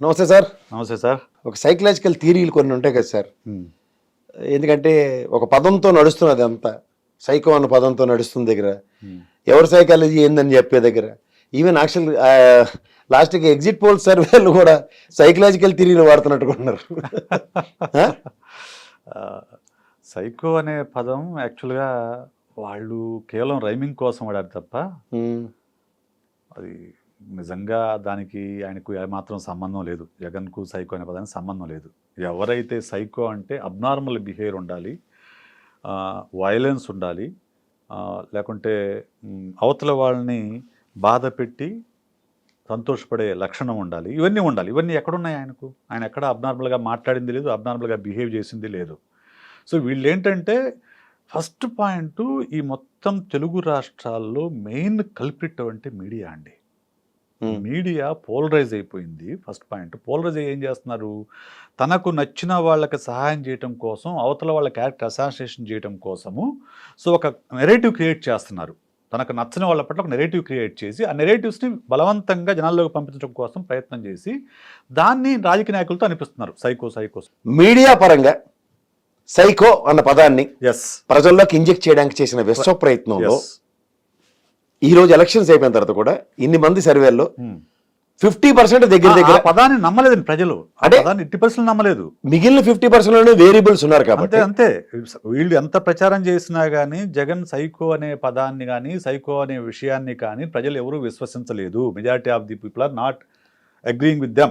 నమస్తే సార్. నమస్తే సార్. ఒక సైకలాజికల్ థియరీలు కొన్ని ఉంటాయి కదా సార్. ఎందుకంటే ఒక పదంతో నడుస్తున్నది అంతా. సైకో అన్న పదంతో నడుస్తుంది దగ్గర. ఎవరి సైకాలజీ ఏందని చెప్పే దగ్గర. ఈవెన్ యాక్చువల్ లాస్ట్కి ఎగ్జిట్ పోల్ సర్వేలు కూడా సైకలాజికల్ థియరీలు వాడుతున్నట్టుకున్నారు సైకో అనే పదం యాక్చువల్గా వాళ్ళు కేవలం రైమింగ్ కోసం వాడారు తప్ప అది నిజంగా దానికి ఆయనకు ఏమాత్రం సంబంధం లేదు. జగన్కు సైకో అనే పదానికి సంబంధం లేదు. ఎవరైతే సైకో అంటే అబ్నార్మల్ బిహేవియర్ ఉండాలి వైలెన్స్ ఉండాలి లేకుంటే అవతల వాళ్ళని బాధ పెట్టి సంతోషపడే లక్షణం ఉండాలి. ఇవన్నీ ఉండాలి. ఇవన్నీ ఎక్కడున్నాయి ఆయనకు? ఆయన ఎక్కడ అబ్నార్మల్గా మాట్లాడింది లేదు అబ్నార్మల్గా బిహేవ్ చేసింది లేదు. సో వీళ్ళు ఏంటంటే ఫస్ట్ పాయింట్ ఈ మొత్తం తెలుగు రాష్ట్రాల్లో మెయిన్ కల్పిట్ అంటే మీడియా అండి. మీడియా పోలరైజ్ అయిపోయింది ఫస్ట్ పాయింట్. పోలరైజ్ ఏం చేస్తున్నారు? తనకు నచ్చిన వాళ్ళకి సహాయం చేయటం కోసం అవతల వాళ్ళ క్యారెక్టర్ అసాసినేషన్ చేయటం కోసము సో ఒక నెరేటివ్ క్రియేట్ చేస్తున్నారు. తనకు నచ్చని వాళ్ళ పట్ల ఒక నెరేటివ్ క్రియేట్ చేసి ఆ నెరేటివ్స్ని బలవంతంగా జనాల్లోకి పంపించడం కోసం ప్రయత్నం చేసి దాన్ని రాజకీయ నాయకులతో అనిపిస్తున్నారు. Psycho psycho. మీడియా పరంగా సైకో అన్న పదాన్ని ఎస్ ప్రజల్లోకి ఇంజెక్ట్ చేయడానికి చేసిన విశ్వ ప్రయత్నంలో ఈ రోజు ఎలక్షన్స్ అయిపోయిన తర్వాత కూడా ఇన్ని మంది సర్వేల్లో ఫిఫ్టీ పర్సెంట్ దగ్గర దగ్గర పదాన్ని నమ్మలేదండి ప్రజలు. అంటే- ఎట్టి పరిస్థితులు నమ్మలేదు. మిగిలిన ఫిఫ్టీ పర్సెంట్ వేరియబుల్స్ ఉన్నారు కాబట్టి. అంతే అంతే. వీళ్ళు ఎంత ప్రచారం చేసినా కానీ జగన్ సైకో అనే పదాన్ని కానీ సైకో అనే విషయాన్ని కానీ ప్రజలు ఎవరూ విశ్వసించలేదు. Majority of the people are not agreeing with them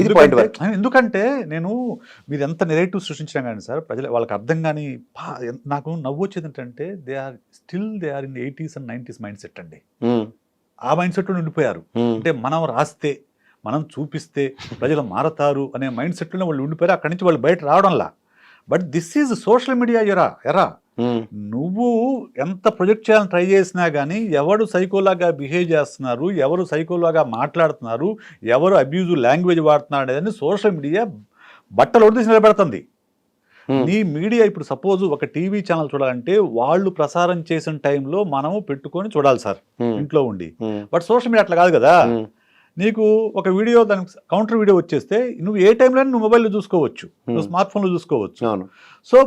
ఇది. ఎందుకంటే నేను మీరు ఎంత నెరేటివ్ సృష్టించినా కానీ సార్ ప్రజలు వాళ్ళకి అర్థం కానీ నాకు నవ్వు వచ్చేది ఏంటంటే they are still they are in eighties and nineties mindset అండి. ఉమ్, ఆ మైండ్ సెట్ ఉండిపోయారు. ఉమ్, అంటే మనం రాస్తే మనం చూపిస్తే ప్రజలు మారతారు అనే మైండ్ సెట్లోనే వాళ్ళు ఉండిపోయారు. అక్కడి నుంచి వాళ్ళు బయట రావడంలా. But this is social media era era. నువ్వు ఎంత ప్రొజెక్ట్ చేయాలని ట్రై చేసినా కానీ ఎవరు సైకోలాగా బిహేవ్ చేస్తున్నారు ఎవరు సైకోలాగా మాట్లాడుతున్నారు ఎవరు అబ్యూజ్ లాంగ్వేజ్ వాడుతున్నారు అనేది సోషల్ మీడియా బట్టలు ఒడిసి నిలబెడుతుంది. నీ మీడియా ఇప్పుడు సపోజ్ ఒక టీవీ ఛానల్ చూడాలంటే వాళ్ళు ప్రసారం చేసిన టైంలో మనము పెట్టుకొని చూడాలి సార్ ఇంట్లో ఉండి. బట్ సోషల్ మీడియా అట్లా కాదు కదా. నీకు ఒక వీడియో దానికి కౌంటర్ వీడియో వచ్చేస్తే నువ్వు ఏ టైంలో నువ్వు మొబైల్లో చూసుకోవచ్చు నువ్వు. స్మార్ట్ ఫోన్లో చూసుకోవచ్చు. So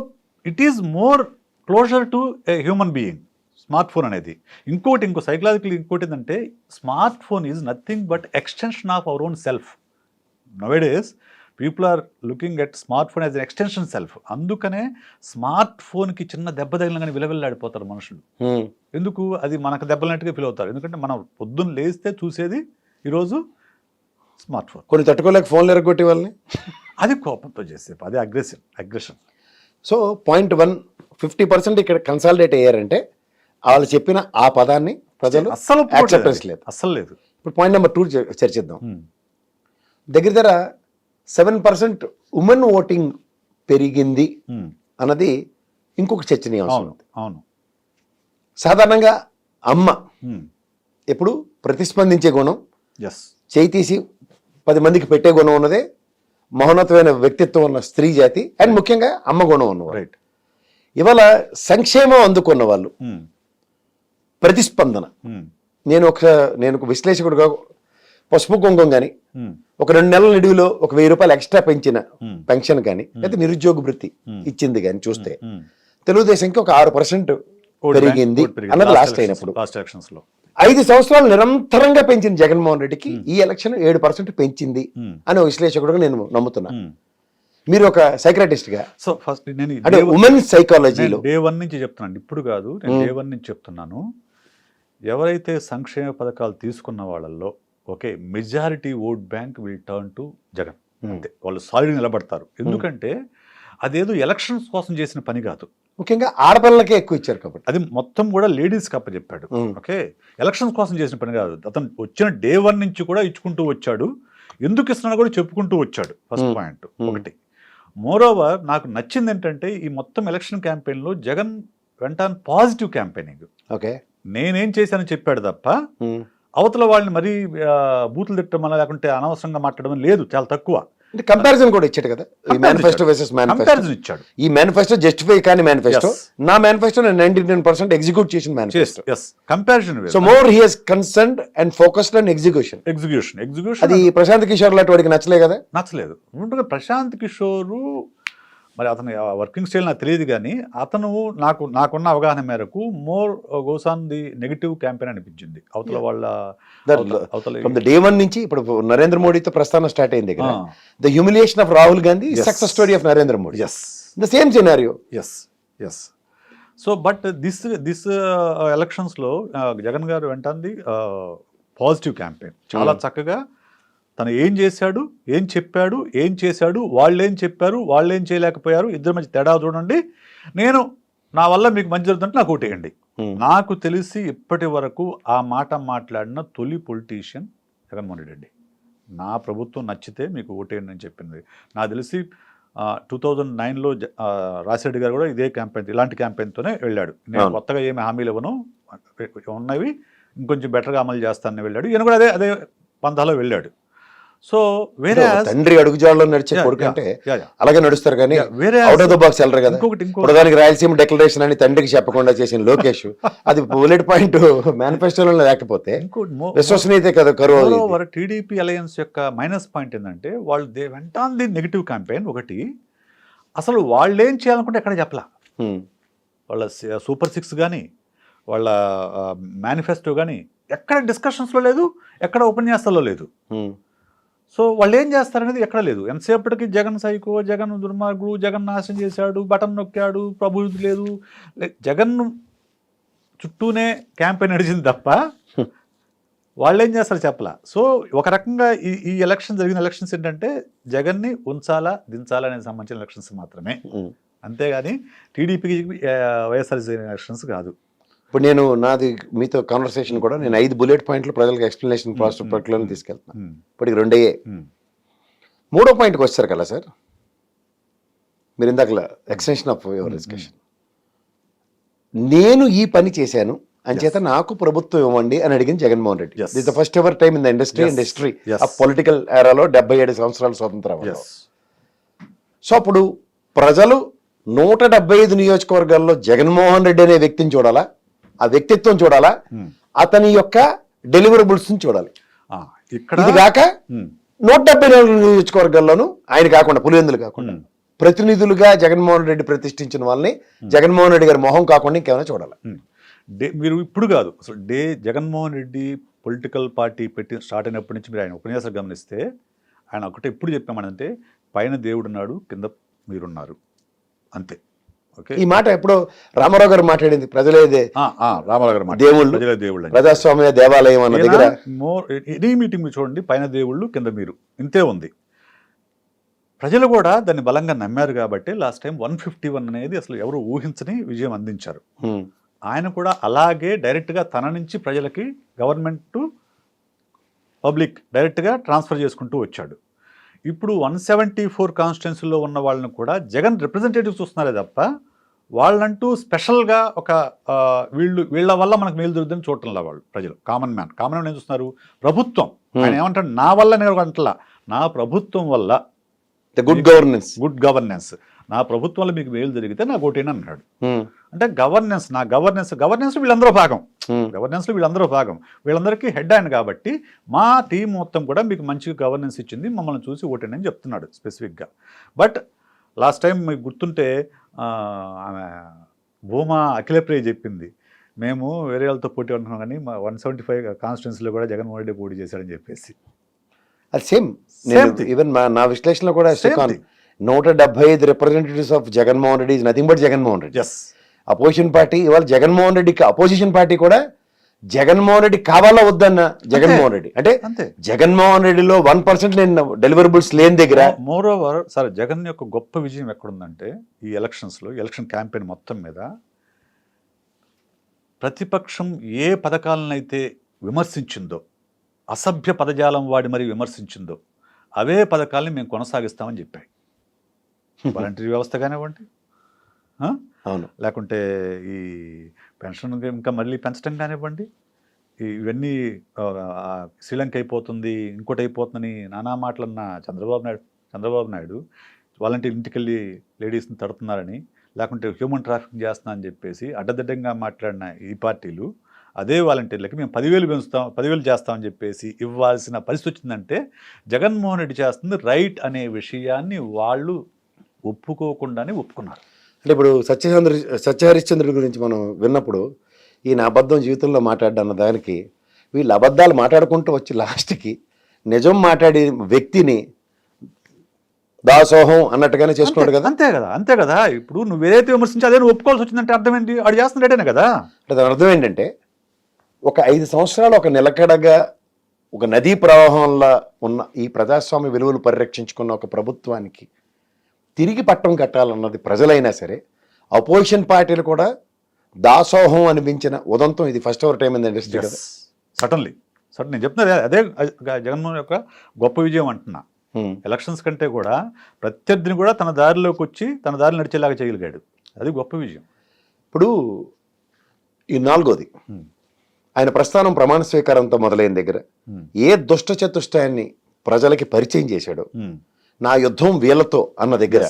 it is more closer to a human being smart phone అనేది. ఇంకోటి ఇంకో సైకలాజికల్ ఇంకోటి ఏంటంటే smart phone is nothing but extension of our own self nowadays people are looking at smart phone as an extension self అందుకనే smart ఫోన్కి చిన్న దెబ్బ తగిలిన విలవిల్లాడిపోతారు మనుషులు. ఉమ్, ఎందుకు? అది మనకు దెబ్బలన్నట్టుగా ఫీల్ అవుతారు. ఎందుకంటే మనం పొద్దున్న లేస్తే చూసేది ఈరోజు స్మార్ట్ ఫోన్ కొన్ని తట్టుకోలేక ఫోన్లు ఎరగొట్టే వాళ్ళని? అది కోపంతో చేసే అది aggressive aggression so point one fifty percent ఇక్కడ కన్సాలిడేట్ అయ్యారంటే వాళ్ళు చెప్పిన ఆ పదాన్ని ప్రజలు అస్సలు acceptance లేదు. అస్సలు లేదు ఇప్పుడు పాయింట్ నెంబర్ టూ చర్చిద్దాం. దగ్గర దగ్గర సెవెన్ పర్సెంట్ ఉమెన్ ఓటింగ్ పెరిగింది. అన్నది ఇంకొక చర్చనీయాంశం అవును అవును సాధారణంగా అమ్మ. ఎప్పుడు ప్రతిస్పందించే గుణం చేయి తీసి పది మందికి పెట్టే గుణం ఉన్నదే మహోన్నతమైన వ్యక్తిత్వం ఉన్న స్త్రీ జాతి అండ్ ముఖ్యంగా అమ్మ గుణం ఉన్నవారు రైట్ ఇవాళ సంక్షేమం అందుకున్న వాళ్ళు. ప్రతిస్పందన నేను ఒక నేను ఒక విశ్లేషకుడుగా పసుపు కుంకుమ కానీ. ఒక రెండు నెలల నిడివిలో ఒక వెయ్యి రూపాయలు ఎక్స్ట్రా పెంచిన. పెన్షన్ కానీ లేదా నిరుద్యోగ వృత్తి. ఇచ్చింది కానీ చూస్తే తెలుగుదేశంకి ఒక ఆరు పర్సెంట్ పెరిగింది అన్నది లాస్ట్ అయినప్పుడు ఐదు సంవత్సరాలు నిరంతరంగా పెంచిన జగన్మోహన్ రెడ్డికి ఈ ఎలక్షన్ ఏడు పర్సెంట్ పెంచింది. అని ఒక విశ్లేషకుడుగా నేను నమ్ముతున్నా Hmm. మీరు ఒక సైక్రటిస్ట్గా సో ఫస్ట్ నేను అంటే ఉమెన్ సైకాలజీలో డే వన్ నుంచి చెప్తున్నాను. ఇప్పుడు కాదు నేను. డే వన్ నుంచి చెప్తున్నాను. ఎవరైతే సంక్షేమ పథకాలు తీసుకున్న వాళ్ళల్లో okay majority vote bank will turn to Jagan. అంతే. వాళ్ళు సాలిడ్ నిలబడతారు. ఎందుకంటే అదేదో ఎలక్షన్స్ కోసం చేసిన పని కాదు. ముఖ్యంగా ఆడపిల్లలకే ఎక్కువ ఇచ్చారు కాబట్టి. అది మొత్తం కూడా లేడీస్ కప్ప చెప్పాడు. ఓకే ఎలక్షన్స్ కోసం చేసిన పని కాదు. అతను వచ్చిన డే వన్ నుంచి కూడా ఇచ్చుకుంటూ వచ్చాడు. ఎందుకు ఇస్తున్నా కూడా చెప్పుకుంటూ వచ్చాడు. ఫస్ట్. పాయింట్. ఒకటి. మోరోవర్ నాకు నచ్చింది ఏంటంటే ఈ మొత్తం ఎలక్షన్ క్యాంపెయిన్లో జగన్ వెంట పాజిటివ్ క్యాంపెయినింగ్ ఓకే. నేనేం చేశానని చెప్పాడు తప్ప అవతల వాళ్ళని మరీ బూతులు తిట్టడం లేకుంటే అనవసరంగా మాట్లాడడం లేదు చాలా తక్కువ. అంటే కంపారిజన్ కూడా ఇచ్చాడు కదా. ఈ మేనిఫెస్టో వర్సెస్ మేనిఫెస్టో ఇచ్చాడు. ఈ మేనిఫెస్టో జస్టిఫై కానీ మేనిఫెస్టో. నా మేనిఫెస్టో నేను నైన్టీ నైన్ పర్సెంట్ ఎగ్జిక్యూట్ చేసిన manifesto comparison so more he has concern and focused on execution execution execution అది ప్రశాంత్ కిషోర్ లాంటి వాడికి నచ్చలే కదా? నచ్చలేదు. ప్రశాంత్ కిషోరు మరి అతని వర్కింగ్ స్టైల్ నాకు తెలియదు కానీ అతను నాకు నాకున్న అవగాహన మేరకు more goes on the negative campaign అనిపించింది. అవతల వాళ్ళ అవతల- డే వన్ నుంచి ఇప్పుడు నరేంద్ర మోడీతో ప్రస్థానం స్టార్ట్ అయింది కదా. The humiliation of Rahul Gandhi. Success story of Narendra Modi yes the same scenario yes yes so but this this ఎలక్షన్స్లో జగన్ గారు వెంటంది పాజిటివ్ క్యాంపెయిన్ చాలా Hmm. చక్కగా తను ఏం చేశాడు ఏం చెప్పాడు ఏం చేశాడు వాళ్ళు ఏం చెప్పారు వాళ్ళు ఏం చేయలేకపోయారు ఇద్దరి మధ్య తేడా చూడండి. నేను నా వల్ల మీకు మంచి జరుగుతుంటే నాకు ఓటేయండి. నాకు తెలిసి ఇప్పటి వరకు ఆ మాట మాట్లాడిన తొలి పొలిటీషియన్ జగన్మోహన్ రెడ్డి అండి. నా ప్రభుత్వం నచ్చితే మీకు ఓటేయండి అని చెప్పింది. నాకు తెలిసి టూ థౌజండ్ నైన్లో రాజశేఖర్ గారు కూడా ఇదే క్యాంపెయిన్ ఇలాంటి క్యాంపెయిన్తోనే వెళ్ళాడు. నేను. కొత్తగా ఏమి హామీలు ఇవ్వను ఉన్నవి ఇంకొంచెం బెటర్గా అమలు చేస్తానని వెళ్ళాడు. ఈయన కూడా అదే అదే పంతాలో వెళ్ళాడు. సో వేరే తండ్రి అడుగుజాడలో నడిచే కొడుకు అంటే అలాగే నడుస్తారు కానీ వేరే అవుట్ ఆఫ్ ద బాక్స్ వెళ్ళరు కదా. ఇంకొకటి ప్రధానికి రాయలసీమ డెక్లరేషన్ అని తండ్రికి చెప్పకుండా చేసిన లోకేష్ అది బుల్లెట్ పాయింట్ మేనిఫెస్టోలో లేకపోతే విశ్వసనీయత కదా కరువు టీడీపీ అలయన్స్ యొక్క మైనస్ పాయింట్ ఏంటంటే వాళ్ళు దే వెంట ఆన్ ది నెగిటివ్ క్యాంపెయిన్ ఒకటి. అసలు వాళ్ళు ఏం చేయాలనుకుంటే ఎక్కడ చెప్పలా? Hmm. వాళ్ళ సూపర్ సిక్స్ కానీ వాళ్ళ మేనిఫెస్టో కానీ ఎక్కడ డిస్కషన్స్లో లేదు ఎక్కడ ఉపన్యాసాల్లో లేదు. Hmm. సో వాళ్ళు ఏం చేస్తారనేది ఎక్కడ లేదు. ఎంతసేపటికి జగన్ సైకో జగన్ దుర్మార్గుడు జగన్ నాశనం చేశాడు బటన్ నొక్కాడు ప్రభు లేదు. జగన్ చుట్టూనే క్యాంపెయిన్ నడిచింది తప్ప వాళ్ళు ఏం చేస్తారు చెప్పలా. సో ఒక రకంగా ఈ ఈ ఎలక్షన్ జరిగిన ఎలక్షన్స్ ఏంటంటే జగన్ని ఉంచాలా దించాలా అనేది సంబంధించిన ఎలక్షన్స్ మాత్రమే. అంతేగాని టీడీపీకి వైఎస్ఆర్ జరిగిన ఎలక్షన్స్ కాదు. ఇప్పుడు నేను నాది మీతో కాన్వర్సేషన్ కూడా నేను ఐదు బుల్లెట్ పాయింట్లు ప్రజలకు ఎక్స్ప్లెనేషన్ ప్రాసెస్ ప్రక్రియలో తీసుకెళ్తాను ఉమ్, ఇప్పటికి రెండయ్యే. మూడో పాయింట్కి వచ్చారు కదా సార్? మీరు ఇందాక ఎక్స్టెన్షన్ ఆఫ్ యువర్ డిస్కషన్ నేను ఈ పని చేశాను అంచేత నాకు ప్రభుత్వం ఇవ్వండి అని అడిగింది Jaganmohan Reddy. This the first ever time in the industry. And history Yes. ఆ పొలిటికల్ ఏరాలో డెబ్బై ఏడు సంవత్సరాల స్వతంత్రం. సో అప్పుడు ప్రజలు నూట డెబ్బై ఐదు నియోజకవర్గాల్లో జగన్మోహన్ రెడ్డి అనే వ్యక్తిని చూడాలా? ఆ వ్యక్తిత్వం చూడాలా? అతని యొక్క డెలివరబుల్స్ చూడాలి. ఇక్కడ ఇది కాక నూట డెబ్బై నాలుగు నియోజకవర్గాల్లోనూ ఆయన కాకుండా పులివెందులు కాకుండా. ప్రతినిధులుగా జగన్మోహన్ రెడ్డి ప్రతిష్ఠించిన వాళ్ళని జగన్మోహన్ రెడ్డి గారి మొహం కాకుండా ఇంకేమైనా చూడాలి. డే మీరు ఇప్పుడు కాదు అసలు day Jaganmohan Reddy political party పెట్టి స్టార్ట్ అయినప్పటి నుంచి మీరు ఆయన ఉపన్యాసాలు గమనిస్తే ఆయన ఒకటే ఎప్పుడు చెప్పామనంటే పైన దేవుడున్నాడు కింద మీరున్నారు. అంతే. ఈ మాట ఎప్పుడో రామారావు గారు మాట్లాడింది ప్రజలేదే రామారావు గారు. దేవుళ్ళు. దేవుళ్ళు. ప్రజాస్వామ్య దేవాలయం అన్న దగ్గర ఎనీ మీటింగ్ చూడండి పైన దేవుళ్ళు కింద మీరు ఇంతే ఉంది ప్రజలు కూడా దాన్ని బలంగా నమ్మారు కాబట్టి last time one fifty one అనేది అసలు ఎవరు ఊహించని విజయం అందించారు. ఆయన కూడా అలాగే డైరెక్ట్గా తన నుంచి ప్రజలకి గవర్నమెంట్ టు పబ్లిక్ డైరెక్ట్గా ట్రాన్స్ఫర్ చేసుకుంటూ వచ్చాడు ఇప్పుడు వన్ సెవెంటీ ఫోర్ కాన్స్టిట్యున్సీలో ఉన్న వాళ్ళని కూడా జగన్ రిప్రజెంటేటివ్స్ చూస్తున్నారే తప్ప వాళ్ళంటూ స్పెషల్గా ఒక వీళ్ళు వీళ్ళ వల్ల మనకు మేలు జరుగుతుందని చూడటంలా వాళ్ళు ప్రజలు. Common man. కామన్ మ్యాన్ ఏం చూస్తున్నారు? ప్రభుత్వం. ఆయన ఏమంటాడు? నా వల్ల నేను అంటలా. నా ప్రభుత్వం వల్ల the good governance good governance నా ప్రభుత్వం వల్ల మీకు మేలు జరిగితే నాకు ఓటేనా అన్నాడు. అంటే గవర్నెన్స్ నా గవర్నెన్స్ గవర్నెన్స్ వీళ్ళందరూ భాగం. గవర్నెన్స్లో వీళ్ళందరూ భాగం. వీళ్ళందరికీ హెడ్ ఆయన కాబట్టి మా టీం మొత్తం కూడా మీకు మంచి గవర్నెన్స్ ఇచ్చింది మమ్మల్ని చూసి ఓటేనని అని చెప్తున్నాడు స్పెసిఫిక్గా బట్ లాస్ట్ టైం మీకు గుర్తుంటే ఆమె భూమా అఖిలప్రియ చెప్పింది మేము వేరే వాళ్ళతో పోటీ ఉంటున్నాం కానీ మా వన్ సెవెంటీ ఫైవ్ కాన్స్టిట్యున్సీలో కూడా జగన్మోహన్ రెడ్డి పోటీ చేశాడని చెప్పేసి. అది సేమ్. ఈవెన్ నా విశ్లేషణలో కూడా నూట డెబ్బై ఐదు representatives of Jaganmohan Reddy is nothing but Jaganmohan Reddy. Yes opposition party ఇవాళ జగన్మోహన్ రెడ్డికి అపోజిషన్ పార్టీ కూడా జగన్మోహన్ రెడ్డి కావాలా వద్దన్న జగన్మోహన్ రెడ్డి. అంటే జగన్మోహన్ రెడ్డిలో వన్ పర్సెంట్ నేను డెలివరబుల్స్ లేని దగ్గర మోర్ ఓవర్ సరే జగన్ యొక్క గొప్ప విజయం ఎక్కడుందంటే ఈ ఎలక్షన్స్లో ఎలక్షన్ క్యాంపెయిన్ మొత్తం మీద ప్రతిపక్షం ఏ పథకాలనైతే విమర్శించిందో అసభ్య పదజాలం వాడి మరి విమర్శించిందో అవే పథకాలని మేము కొనసాగిస్తామని చెప్పాయి. వాలంటరీ వ్యవస్థ కానివ్వండి? అవును. లేకుంటే ఈ పెన్షన్ ఇంకా మళ్ళీ పెంచడం కానివ్వండి. ఇవన్నీ శ్రీలంక అయిపోతుంది ఇంకోటి అయిపోతుందని నానా మాటలన్న చంద్రబాబు నాయుడు చంద్రబాబు నాయుడు వాళ్ళంటే ఇంటికి వెళ్ళి లేడీస్ని తడుతున్నారని లేకుంటే హ్యూమన్ ట్రాఫికింగ్ చేస్తున్నా అని చెప్పేసి అడ్డదిడ్డంగా మాట్లాడిన ఈ పార్టీలు అదే వాలంటీర్లకి మేము పదివేలు పెంచుతాం పదివేలు చేస్తామని చెప్పేసి ఇవ్వాల్సిన పరిస్థితి వచ్చిందంటే జగన్మోహన్ రెడ్డి చేస్తుంది రైట్ అనే విషయాన్ని వాళ్ళు ఒప్పుకోకుండానే ఒప్పుకున్నారు. అంటే ఇప్పుడు సత్యచంద్ర సత్యహరిశ్చంద్రుడి గురించి మనం విన్నప్పుడు ఈయన అబద్ధం జీవితంలో మాట్లాడ్డా అన్న దానికి వీళ్ళు అబద్ధాలు మాట్లాడుకుంటూ వచ్చి లాస్ట్కి నిజం మాట్లాడే వ్యక్తిని దాసోహం అన్నట్టుగానే చేసుకున్నాడు కదా. అంతే కదా అంతే కదా. ఇప్పుడు నువ్వు ఏదైతే విమర్శించి అదే నువ్వు ఒప్పుకోవాల్సి వచ్చిందంటే అర్థం ఏంటి? వాడు చేస్తున్నట్టేనే కదా. అంటే దాని అర్థం ఏంటంటే ఒక ఐదు సంవత్సరాలు ఒక నిలకడగా ఒక నదీ ప్రవాహంలో ఉన్న ఈ ప్రజాస్వామ్య విలువలు పరిరక్షించుకున్న ఒక ప్రభుత్వానికి తిరిగి పట్టం కట్టాలన్నది ప్రజలైనా సరే అపోజిషన్ పార్టీలు కూడా దాసోహం అనిపించిన ఉదంతం ఇది first ever time in industry కదా సడన్లీ సడన్ నేను చెప్తున్నా అదే జగన్మోహన్ యొక్క గొప్ప విజయం అంటున్నా. ఎలక్షన్స్ కంటే కూడా ప్రత్యర్థిని కూడా తన దారిలోకి వచ్చి తన దారి నడిచేలాగా చేయగలిగాడు అది గొప్ప విజయం ఇప్పుడు ఈ నాలుగోది. ఆయన ప్రస్థానం ప్రమాణ స్వీకారంతో మొదలైన దగ్గర. ఏ దుష్ట చతుష్టాయాన్ని ప్రజలకి పరిచయం చేశాడో. నా యుద్ధం వీళ్ళతో అన్న దగ్గర.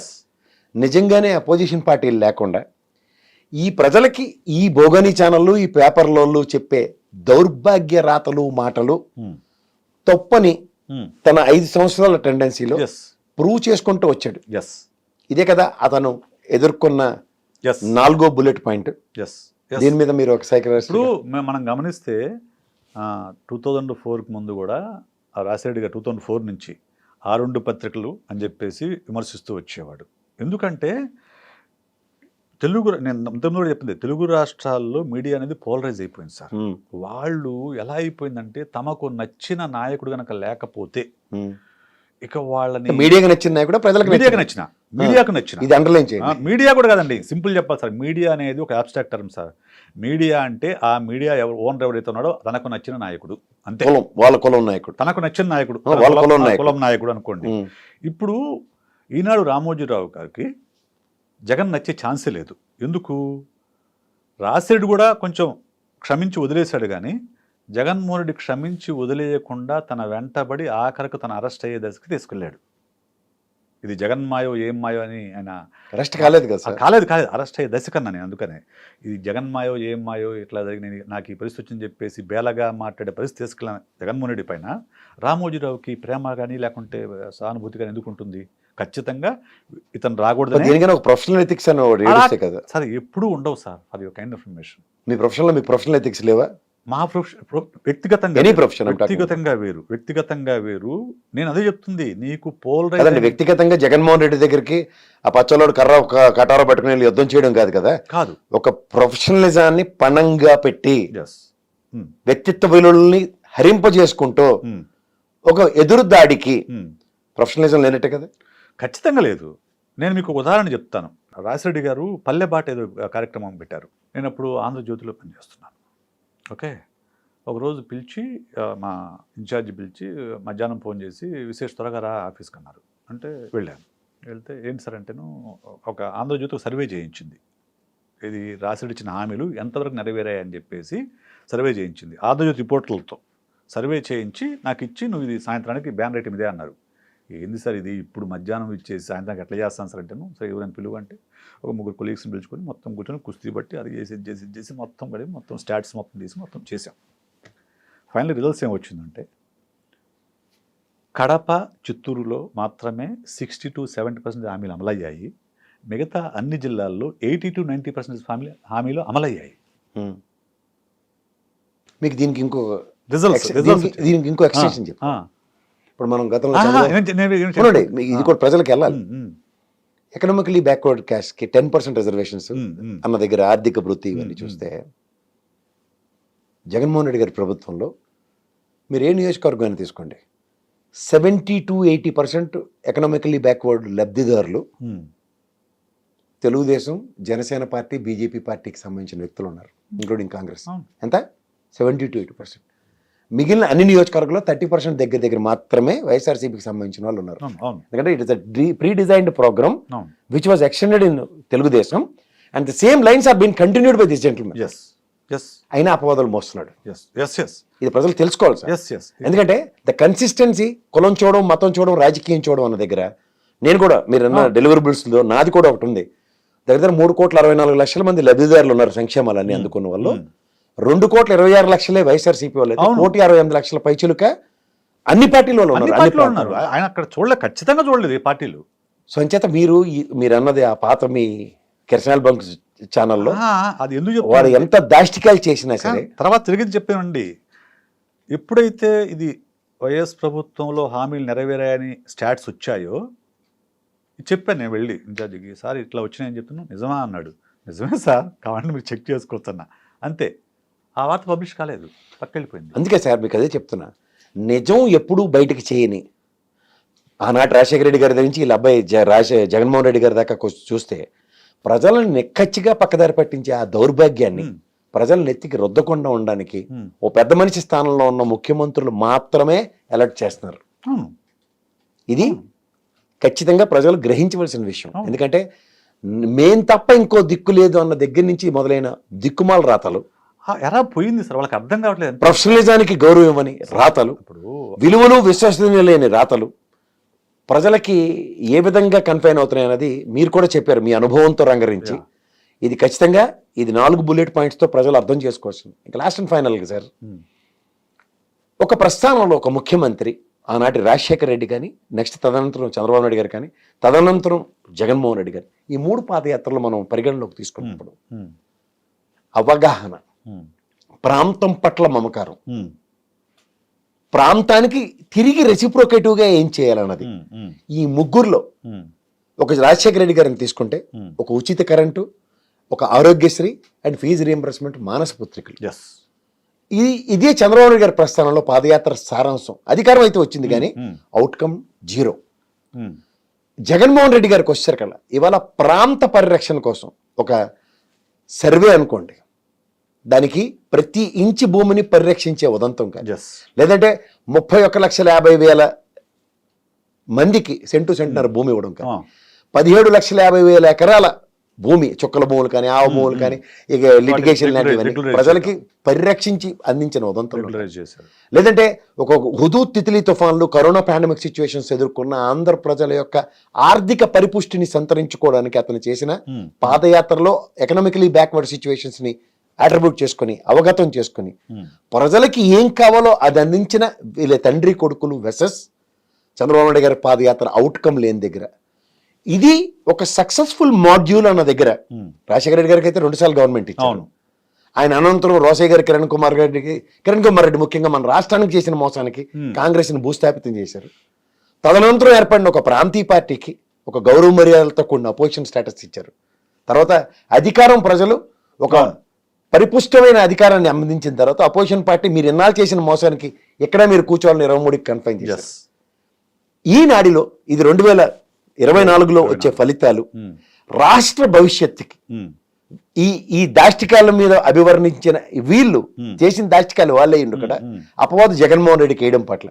నిజంగానే అపోజిషన్ పార్టీలు లేకుండా ఈ ప్రజలకి ఈ బోగని ఛానళ్ళు ఈ పేపర్లలో చెప్పే దౌర్భాగ్య రాతలు మాటలు హ్మ్. తప్పని హ్మ్. తన ఐదు సంవత్సరాల టెండెన్సీలో ఎస్ ప్రూవ్ చేసుకుంటూ వచ్చాడు. ఎస్ ఇదే కదా అతను ఎదుర్కొన్న నాలుగో బుల్లెట్ పాయింట్ ఎస్ దీని మీద మీరు ఒక ఇప్పుడు మనం గమనిస్తే టూ థౌజండ్ ఫోర్కి ముందు కూడా ఆ రాసిరెడ్డిగా టూ థౌజండ్ ఫోర్ నుంచి ఆ రెండు పత్రికలు అని చెప్పేసి విమర్శిస్తూ వచ్చేవాడు. ఎందుకంటే తెలుగు నేను ఇంతకుముందు కూడా చెప్పింది తెలుగు రాష్ట్రాల్లో మీడియా అనేది పోలరైజ్ అయిపోయింది సార్. వాళ్ళు ఎలా అయిపోయిందంటే తమకు నచ్చిన నాయకుడు గనక లేకపోతే ఇక వాళ్ళని మీడియాకి నచ్చిన నాయకుడు ప్రజలకు మీడియాకు నచ్చిన. మీడియాకు నచ్చిన. ఇది అండర్లైన్ చేయండి. మీడియా కూడా కాదండి. సింపుల్ చెప్పాలి సార్. మీడియా అనేది ఒక అబ్స్ట్రాక్ట్ టర్మ్ సార్. మీడియా అంటే ఆ మీడియా ఎవరు ఓనర్ ఎవరైతే ఉన్నాడో తనకు నచ్చిన నాయకుడు. అంతే. కులం వాళ్ళ కులం నాయకుడు. తనకు నచ్చిన నాయకుడు. వాళ్ళ కులం- కులం నాయకుడు. అనుకోండి. ఇప్పుడు ఈనాడు రామోజీరావు గారికి జగన్ నచ్చే ఛాన్సే లేదు. ఎందుకు? రాసిరెడ్డి కూడా కొంచెం క్షమించి వదిలేశాడు కానీ జగన్మోహన్ రెడ్డి క్షమించి వదిలేయకుండా తన వెంటబడి ఆఖరకు తన అరెస్ట్ అయ్యే దశకి తీసుకెళ్ళాడు. ఇది జగన్ మాయో ఏం మాయో అని ఆయన రెస్ట్ కాలేదు కదా కాలేదు కాలేదు. అరెస్ట్ అయ్యే దశ కన్నా నేను అందుకనే. ఇది జగన్ మాయో ఏం మాయో ఇట్లా జరిగి నేను నాకు ఈ పరిస్థితి చెప్పేసి బేలగా మాట్లాడే పరిస్థితి తీసుకెళ్ళిన జగన్మోహన్ రెడ్డి పైన. రామోజీరావుకి ప్రేమ కానీ లేకుంటే సానుభూతి కానీ ఎందుకు ఉంటుంది? ఖచ్చితంగా ఇతను ఒక ప్రొఫెషనల్ ఎథిక్స్ అని కదా? సార్ ఎప్పుడూ ఉండవు సార్ అది ఒక కైండ్ ఇన్ఫర్మేషన్ మీ ప్రొఫెషన్లో మీ ప్రొఫెషనల్ ఎథిక్స్ లేవా? మా ప్రొఫెషన్ వ్యక్తిగతంగా ఎనీ. ప్రొఫెషన్. వ్యక్తిగతంగా వేరు. వ్యక్తిగతంగా వేరు. నేను అదే చెప్తుంది. నీకు కదండి పోల్ వ్యక్తిగతంగా జగన్మోహన్ రెడ్డి దగ్గరికి ఆ పచ్చలోడు కర్ర ఒక కటార పట్టుకుని యుద్ధం చేయడం కాదు కదా? కాదు. ఒక ప్రొఫెషనలిజాన్ని పణంగా పెట్టి ఎస్ వ్యక్తిత్వ విలువల్ని హరింపజేసుకుంటూ ఒక ఎదురు దాడికి ప్రొఫెషనలిజం లేనట్టే కదా? ఖచ్చితంగా లేదు. నేను మీకు ఉదాహరణ చెప్తాను. రాసిరెడ్డి గారు పల్లెబాట ఏదో కార్యక్రమం పెట్టారు. నేను అప్పుడు ఆంధ్రజ్యోతిలో పనిచేస్తున్నాను. ఓకే. ఒకరోజు పిలిచి మా ఇన్ఛార్జ్ పిలిచి మధ్యాహ్నం ఫోన్ చేసి విశేష త్వరగా రా ఆఫీస్కి అన్నారు. అంటే వెళ్ళాను. వెళ్తే ఏంటి సార్ అంటేను ఒక ఆంధ్రజ్యోతి సర్వే చేయించింది. ఇది రాసిడిచ్చిన హామీలు ఎంతవరకు నెరవేరాయని చెప్పేసి సర్వే చేయించింది. ఆంధ్రజ్యోతి రిపోర్టులతో సర్వే చేయించి నాకు ఇచ్చి నువ్వు ఇది సాయంత్రానికి బ్యాన్ రేట్ ఇదే అన్నారు. ఏంది సార్ ఇది? ఇప్పుడు మధ్యాహ్నం ఇచ్చేసి సాయంత్రానికి ఎట్లా చేస్తాను సార్ అంటేను సరే ఎవరైనా పిలువంటే ఒక ముగ్గురు కొలీగ్స్ని పిలుచుకొని మొత్తం కూర్చొని కుస్తీ బట్టి అది చేసి చేసి చేసి మొత్తం పడి మొత్తం స్టాట్స్ మొత్తం తీసి మొత్తం చేసాం ఫైనల్ రిజల్ట్స్ ఏం వచ్చిందంటే కడప చిత్తూరులో మాత్రమే సిక్స్టీ టు సెవెంటీ పర్సెంట్ హామీలు అమలయ్యాయి. మిగతా అన్ని జిల్లాల్లో ఎయిటీ టు నైంటీ పర్సెంట్ హామీలు హామీలు అమలయ్యాయి. మీకు దీనికి ఇంకో రిజల్ట్స్ ex- దీనికి ఇంకో ఎక్స్టెన్షన్ చెప్పు. ఇప్పుడు మనం గతంలో ఇది కూడా ప్రజలకు వెళ్ళాలి. ఎకనామికలీ బ్యాక్వర్డ్ క్యాస్ట్కి టెన్ పర్సెంట్ రిజర్వేషన్స్ అన్న దగ్గర ఆర్థిక వృత్తి ఇవన్నీ మ్మ్. చూస్తే జగన్మోహన్ రెడ్డి గారి ప్రభుత్వంలో మీరు ఏ నియోజకవర్గాన్ని తీసుకోండి? Seventy to eighty percent economically backward లబ్ధిదారులు తెలుగుదేశం జనసేన పార్టీ బీజేపీ పార్టీకి సంబంధించిన వ్యక్తులు ఉన్నారు ఇంక్లూడింగ్ కాంగ్రెస్. ఎంత? సెవెంటీ టు ఎయిటీ పర్సెంట్ మిగిలిన అన్ని నియోజకవర్గాల్లో థర్టీ పర్సెంట్ దగ్గర దగ్గర మాత్రమే వైఎస్ఆర్సీపీకి సంబంధించిన వాళ్ళు ఉన్నారు. ఎందుకంటే it is pre designed programme which was extended in Telugu Desam and the same lines are been continued by this yes అయినా అపవాదాలు మోస్తున్నాడు. ఇది ప్రజలు తెలుసుకోవాలి సార్. ఎందుకంటే ద కన్సిస్టెన్సీ కులం చూడడం మతం చూడడం రాజకీయం చూడడం అన్న దగ్గర నేను కూడా మీరు అన్న డెలివరబుల్స్లో నాది కూడా ఒకటి ఉంది. దగ్గర దగ్గర మూడు కోట్ల అరవై నాలుగు లక్షల మంది లబ్ధిదారులు ఉన్నారు సంక్షేమాలన్నీ అందుకున్న వాళ్ళు. రెండు కోట్ల ఇరవై ఆరు లక్షలే వైఎస్ఆర్సీపీ వాళ్ళు. కోటి అరవై ఎనిమిది లక్షల పైచులుక అన్ని పార్టీల వాళ్ళు ఉన్నారు. ఆయన అక్కడ చూడలేదు ఖచ్చితంగా చూడలేదు ఈ పార్టీలు. సో అంచేత మీరు మీరు అన్నది ఆ పాత మీ కిరసనాల్ బంక్ ఛానల్లో అది ఎందుకు వాడు ఎంత దాష్టికాలు చేసినా సరే తర్వాత తిరిగి చెప్పానండి. ఎప్పుడైతే ఇది వైఎస్ ప్రభుత్వంలో హామీలు నెరవేరాయని స్టాట్స్ వచ్చాయో ఇది చెప్పాను నేను వెళ్ళి ఇన్ఛార్జికి సార్ ఇట్లా వచ్చినాయని చెప్తున్నాను నిజమా? అన్నాడు. నిజమే సార్ కావాలంటే మీరు చెక్ చేసుకోవచ్చన్నా అంతే. ఆ వార్త పబ్లిష్ కాలేదు పక్కెళ్ళిపోయింది అందుకే సార్ మీకు అదే చెప్తున్నా. నిజం ఎప్పుడూ బయటకు చేయని. ఆనాటి రాజశేఖర రెడ్డి గారి నుంచి వీళ్ళ అబ్బాయి జ రాజ జగన్మోహన్ రెడ్డి గారి దాకా చూస్తే ప్రజలను నెక్కచ్చిగా పక్కదారి పట్టించే ఆ దౌర్భాగ్యాన్ని. ప్రజల నెత్తికి రుద్దకుండా ఉండడానికి. ఓ పెద్ద మనిషి స్థానంలో ఉన్న ముఖ్యమంత్రులు మాత్రమే అలర్ట్ చేస్తున్నారు. ఇది ఖచ్చితంగా ప్రజలు గ్రహించవలసిన విషయం. ఎందుకంటే మేం తప్ప ఇంకో దిక్కు లేదు అన్న దగ్గర నుంచి మొదలైన దిక్కుమాల రాతలు ఎరా పోయింది సార్ వాళ్ళకి అర్థం కావట్లేదు. ప్రొఫెషనలిజానికి గౌరవం ఇవ్వని రాతలు ఇప్పుడు విలువలు విశ్వసనీయ లేని రాతలు ప్రజలకి ఏ విధంగా కన్ఫైన్ అవుతున్నాయి అన్నది మీరు కూడా చెప్పారు మీ అనుభవంతో రంగరించి. ఇది ఖచ్చితంగా ఇది నాలుగు బుల్లెట్ పాయింట్స్తో ప్రజలు అర్థం చేసుకోవచ్చు. ఇంకా లాస్ట్ అండ్ ఫైనల్గా సార్ ఒక ప్రస్థానంలో ఒక ముఖ్యమంత్రి ఆనాటి రాజశేఖర రెడ్డి కానీ నెక్స్ట్ తదనంతరం చంద్రబాబు నాయుడు గారు కానీ తదనంతరం జగన్మోహన్ రెడ్డి గారు ఈ మూడు పాదయాత్రలు మనం పరిగణలోకి తీసుకున్నప్పుడు అవగాహన ప్రాంతం పట్ల మమకారం. ప్రాంతానికి తిరిగి రెసిప్రోకేటివ్గా ఏం చేయాలన్నది. ఈ ముగ్గురులో ఒక రాజశేఖర రెడ్డి గారిని తీసుకుంటే. ఒక ఉచిత కరెంటు ఒక ఆరోగ్యశ్రీ అండ్ ఫీజు రియంబర్స్మెంట్ మానస పుత్రికలు. ఇది ఇదే చంద్రబాబు నాయుడు గారి ప్రస్థానంలో పాదయాత్ర సారాంశం. అధికారం అయితే వచ్చింది కానీ అవుట్కమ్ జీరో జగన్మోహన్ రెడ్డి గారికి వచ్చేసరికల్లా ఇవాళ ప్రాంత పరిరక్షణ కోసం ఒక సర్వే అనుకోండి. దానికి ప్రతి ఇంచి భూమిని పరిరక్షించే ఉదంతం కాదు. ఎస్ లేదంటే ముప్పై ఒక్క లక్షల యాభై వేల మందికి సెంటు సెంటున్నర భూమి ఇవ్వడం కాదు. ఆ, పదిహేడు లక్షల యాభై వేల ఎకరాల భూమి చుక్కల భూములు కానీ ఆవ భూములు కానీ ఇక లిటిగేషన్ ప్రజలకి పరిరక్షించి అందించిన చేశారు. లేదంటే ఒక హుదూ తితిలి తుఫాన్లు కరోనా పాండమిక్ సిచ్యువేషన్స్ ఎదుర్కొన్న ఆంధ్ర ప్రజల యొక్క ఆర్థిక పరిపుష్టిని సంతరించుకోవడానికి అతను చేసిన ఉమ్, పాదయాత్రలో ఎకనామికలీ బ్యాక్వర్డ్ సిచ్యువేషన్స్ని అట్రిబ్యూట్ చేసుకుని అవగతం చేసుకుని ఉమ్, ప్రజలకి ఏం కావాలో అది అందించిన వీళ్ళ తండ్రి కొడుకులు వెసెస్ చంద్రబాబు నాయుడు గారి పాదయాత్ర అవుట్కమ్ లేని దగ్గర. ఇది ఒక సక్సెస్ఫుల్ మాడ్యూల్ అన్న దగ్గర. ఉమ్, రాజశేఖర రెడ్డి గారికి అయితే రెండుసార్లు గవర్నమెంట్ ఇచ్చారు. అవును. ఆయన అనంతరం రోసయ్య గారు కిరణ్ కుమార్ రెడ్డికి కిరణ్ కుమార్ రెడ్డి ముఖ్యంగా మన రాష్ట్రానికి చేసిన మోసానికి Hmm. కాంగ్రెస్ని భూస్థాపితం చేశారు. తదనంతరం ఏర్పడిన ఒక ప్రాంతీయ పార్టీకి ఒక గౌరవ మర్యాదలతో కూడిన అపోజిషన్ స్టేటస్ ఇచ్చారు. తర్వాత అధికారం ప్రజలు ఒక. పరిపుష్టమైన అధికారాన్ని అందించిన తర్వాత అపోజిషన్ పార్టీ మీరు ఎన్నాళ్ళు చేసిన మోసానికి ఎక్కడ మీరు కూర్చోవాలని ఇరవై మూడుకి కన్ఫైన్ చేశారు. ఈ నాడిలో ఇది రెండు వేల ఇరవై నాలుగులో వచ్చే ఫలితాలు ఉమ్, రాష్ట్ర భవిష్యత్తుకి. ఉమ్, ఈ ఈ దాష్టికాల మీద అభివర్ణించిన వీళ్ళు Hmm. చేసిన దాష్టికాలు వాళ్ళే Hmm. అపవాదు జగన్మోహన్ రెడ్డికి వేయడం పట్ల.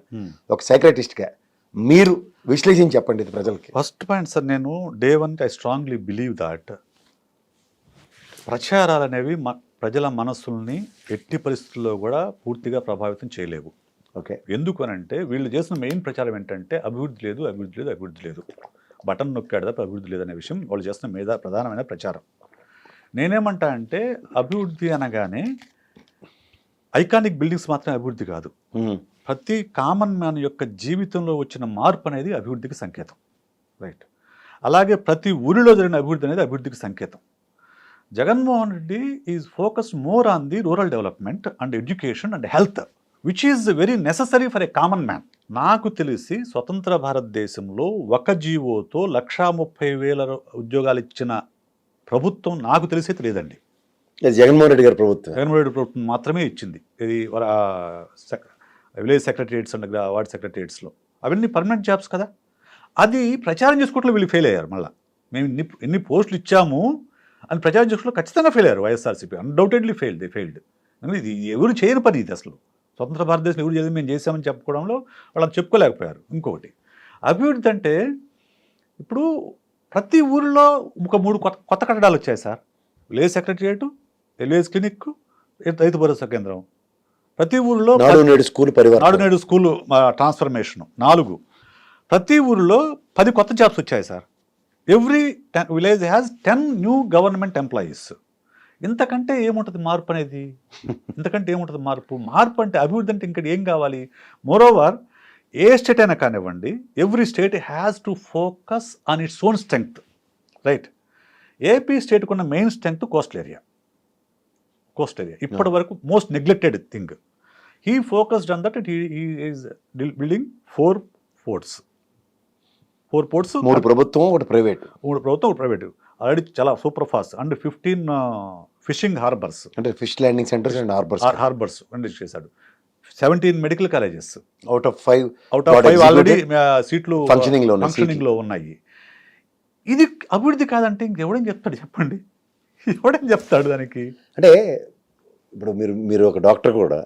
ఒక psychiatrist గా మీరు విశ్లేషించి చెప్పండి ఇది ప్రజలకి. ఫస్ట్ పాయింట్ సార్ నేను day one I strongly believe that ప్రచారాలు అనేవి ప్రజల మనస్సుల్ని ఎట్టి పరిస్థితుల్లో కూడా పూర్తిగా ప్రభావితం చేయలేవు. ఓకే. ఎందుకు అని అంటే వీళ్ళు చేసిన మెయిన్ ప్రచారం ఏంటంటే అభివృద్ధి లేదు అభివృద్ధి లేదు అభివృద్ధి లేదు. బటన్ నొక్కాడు తప్ప అభివృద్ధి లేదనే విషయం వాళ్ళు చేస్తున్న మీద ప్రధానమైన ప్రచారం. నేనేమంటా అంటే అభివృద్ధి అనగానే ఐకానిక్ బిల్డింగ్స్ మాత్రమే అభివృద్ధి కాదు. ప్రతి కామన్ మ్యాన్ యొక్క జీవితంలో వచ్చిన మార్పు అనేది అభివృద్ధికి సంకేతం. రైట్. అలాగే ప్రతి ఊరిలో జరిగిన అభివృద్ధి అనేది అభివృద్ధికి సంకేతం. Jaganmohan Reddy is focus more on the rural development and education and health which is very necessary for a common man నాకు తెలిసి స్వతంత్ర భారతదేశంలో ఒక జీవోతో లక్షా ముప్పై వేల ఉద్యోగాలు ఇచ్చిన ప్రభుత్వం నాకు తెలిసి ఇది జగన్మోహన్ రెడ్డి గారి ప్రభుత్వం. జగన్మోహన్ రెడ్డి ప్రభుత్వం మాత్రమే ఇచ్చింది. ఇది విలేజ్ సెక్రటరియట్స్ అండ్ వార్డ్ సెక్రటరియట్స్లో. అవన్నీ పర్మనెంట్ జాబ్స్ కదా. అది ప్రచారం చేసుకోవట్లో వీళ్ళు ఫెయిల్ అయ్యారు మళ్ళీ. మేము ఇన్ని ఇన్ని పోస్టులు ఇచ్చాము అని చేసుకోవట్లో ఖచ్చితంగా ఫెయిల్ అయ్యారు YSRCP. Undoubtedly failed they failed ఇది ఎవరు చేయని పని ఇది అసలు. స్వతంత్ర భారతదేశం ఎవరు చేసి మేము చేసామని చెప్పుకోవడంలో వాళ్ళని చెప్పుకోలేకపోయారు ఇంకొకటి. అభివృద్ధి అంటే ఇప్పుడు ప్రతి ఊరిలో ఒక మూడు కొత్త కొత్త కట్టడాలు వచ్చాయి sir. Village secretariat village clinic Rythu Bharosa కేంద్రం. ప్రతి ఊరిలో నాడు నేడు స్కూల్ నాడు నేడు స్కూల్ ట్రాన్స్ఫర్మేషన్ నాలుగు. ప్రతి ఊరిలో పది కొత్త జాబ్స్ వచ్చాయి sir. Every village has ten new government employees ఇంతకంటే ఏముంటుంది మార్పు అనేది? ఇంతకంటే ఏముంటుంది మార్పు? మార్పు అంటే అభివృద్ధి అంటే ఇంకా ఏం కావాలి? మోరోవర్ ఏ స్టేట్ అయినా కానివ్వండి every state has to focus on its own strength right AP స్టేట్కి ఉన్న main strength coastal area coast area ఇప్పటి వరకు most neglected thing he focused on that it is building four ports four ports మూడు ప్రభుత్వం ఒకటి private. మూడు ప్రభుత్వం ఒకటి ప్రైవేట్. ఆల్రెడీ చాలా super fast. And fifteen fishing harbours. అంటే fish landing centres and harbours. Harbours conduct చేశాడు. Seventeen medical colleges. Out of five out of five already. సీట్లు Functioning లో ఉన్నాయి, ఫంక్షనింగ్లో ఉన్నాయి. ఇది అభివృద్ధి కాదంటే ఇంకెవడేం చెప్తాడు చెప్పండి? ఎవడేం చెప్తాడు దానికి? అంటే ఇప్పుడు మీరు మీరు ఒక డాక్టర్ కూడా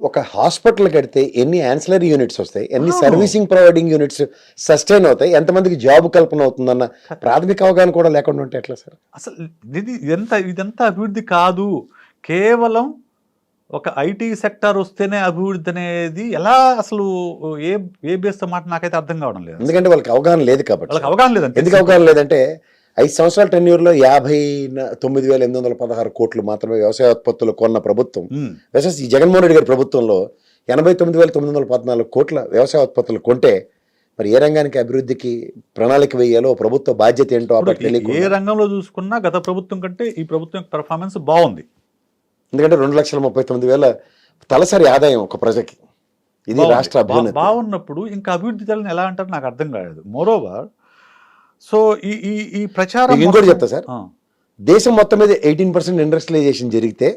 ఒక హాస్పిటల్ కడితే ఎన్ని యాన్సిలరీ యూనిట్స్ వస్తాయి? ఎన్ని. సర్వీసింగ్ ప్రొవైడింగ్ యూనిట్స్ సస్టైన్ అవుతాయి? ఎంతమందికి జాబ్ కల్పన అవుతుందన్న ప్రాథమిక అవగాహన కూడా లేకుండా ఉంటే ఎట్లా సార్? అసలు ఇది ఇదంతా ఇదంతా అభివృద్ధి కాదు. కేవలం ఒక ఐటీ సెక్టర్ వస్తేనే అభివృద్ధి అనేది ఎలా అసలు ఏ ఏ బేస్తో మాట నాకైతే అర్థం కావడం లేదు. ఎందుకంటే వాళ్ళకి అవగాహన లేదు కాబట్టి వాళ్ళకి అవగాహన లేదంటే ఎందుకు అవగాహన లేదంటే ఐదు సంవత్సరాల టెన్యూర్లో యాభై తొమ్మిది వేల ఎనిమిది వందల పదహారు కోట్లు మాత్రమే వ్యవసాయ ఉత్పత్తులు కొన్న ప్రభుత్వం. versus ఈ జగన్మోహన్ రెడ్డి గారి ప్రభుత్వంలో ఎనభై తొమ్మిది వేల తొమ్మిది వందల పద్నాలుగు కోట్ల వ్యవసాయ ఉత్పత్తులు కొంటే మరి ఏ రంగానికి అభివృద్ధికి ప్రణాళిక వేయాలో ప్రభుత్వ బాధ్యత ఏంటో ఏ రంగంలో చూసుకున్నా గత ప్రభుత్వం కంటే ఈ ప్రభుత్వం పెర్ఫార్మెన్స్ బాగుంది. ఎందుకంటే రెండు లక్షల ముప్పై తొమ్మిది వేల తలసరి ఆదాయం ఒక ప్రజకి. ఇది. రాష్ట్ర బాగున్నప్పుడు ఇంకా అభివృద్ధి చేయాలని ఎలా అంటారు నాకు అర్థం కాలేదు. మోరోవర్ సో ఈ ఈ ఈ ప్రచారం ఇంకోటి చెప్తా సార్. దేశం మొత్తం మీద ఎయిటీన్ పర్సెంట్ ఇండస్ట్రియలైజేషన్ జరిగితే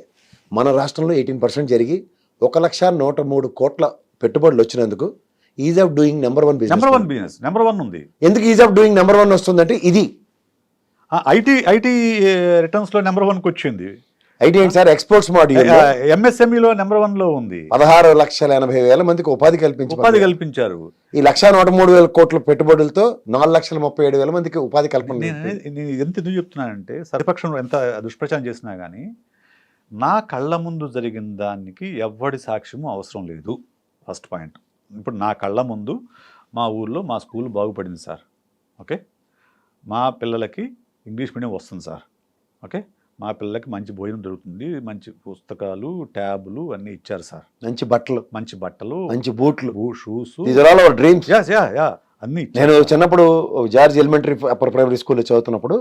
మన రాష్ట్రంలో ఎయిటీన్ పర్సెంట్ జరిగి ఒక లక్ష నూట మూడు కోట్ల పెట్టుబడులు వచ్చినందుకు ease of doing number one business number one business number one ఉంది. ఎందుకు ease of doing number one వస్తుందంటే ఇది. ఐటీ ఐటీ రిటర్న్స్లో నెంబర్ వన్కి వచ్చింది. IT sir? Exports module MSME లో నెంబర్ వన్లో ఉంది. పదహారు లక్షల ఎనభై వేల మందికి ఉపాధి కల్పించి ఉపాధి కల్పించారు. ఈ లక్ష నూట మూడు వేల కోట్ల పెట్టుబడులతో నాలుగు లక్షల ముప్పై ఏడు వేల మందికి ఉపాధి కల్పన నేను ఎంత ఎందుకు చెప్తున్నానంటే ప్రతిపక్షం ఎంత దుష్ప్రచారం చేసినా కానీ నా కళ్ళ ముందు జరిగిన దానికి ఎవ్వడి సాక్ష్యము అవసరం లేదు. ఫస్ట్ పాయింట్ ఇప్పుడు నా కళ్ళ ముందు మా ఊర్లో మా స్కూల్ బాగుపడింది సార్. ఓకే? మా పిల్లలకి ఇంగ్లీష్ మీడియం వస్తుంది సార్. ఓకే? మా పిల్లలకి మంచి భోజనం దొరుకుతుంది. మంచి పుస్తకాలు ట్యాబులు అన్నీ ఇచ్చారు సార్. మంచి బట్టలు. మంచి బట్టలు మంచి బూట్లు. Shoes. Dreams yeah yeah yeah అన్నీ. నేను చిన్నప్పుడు జార్జ్ ఎలిమెంటరీ అప్పర్ ప్రైమరీ స్కూల్లో చదువుతున్నప్పుడు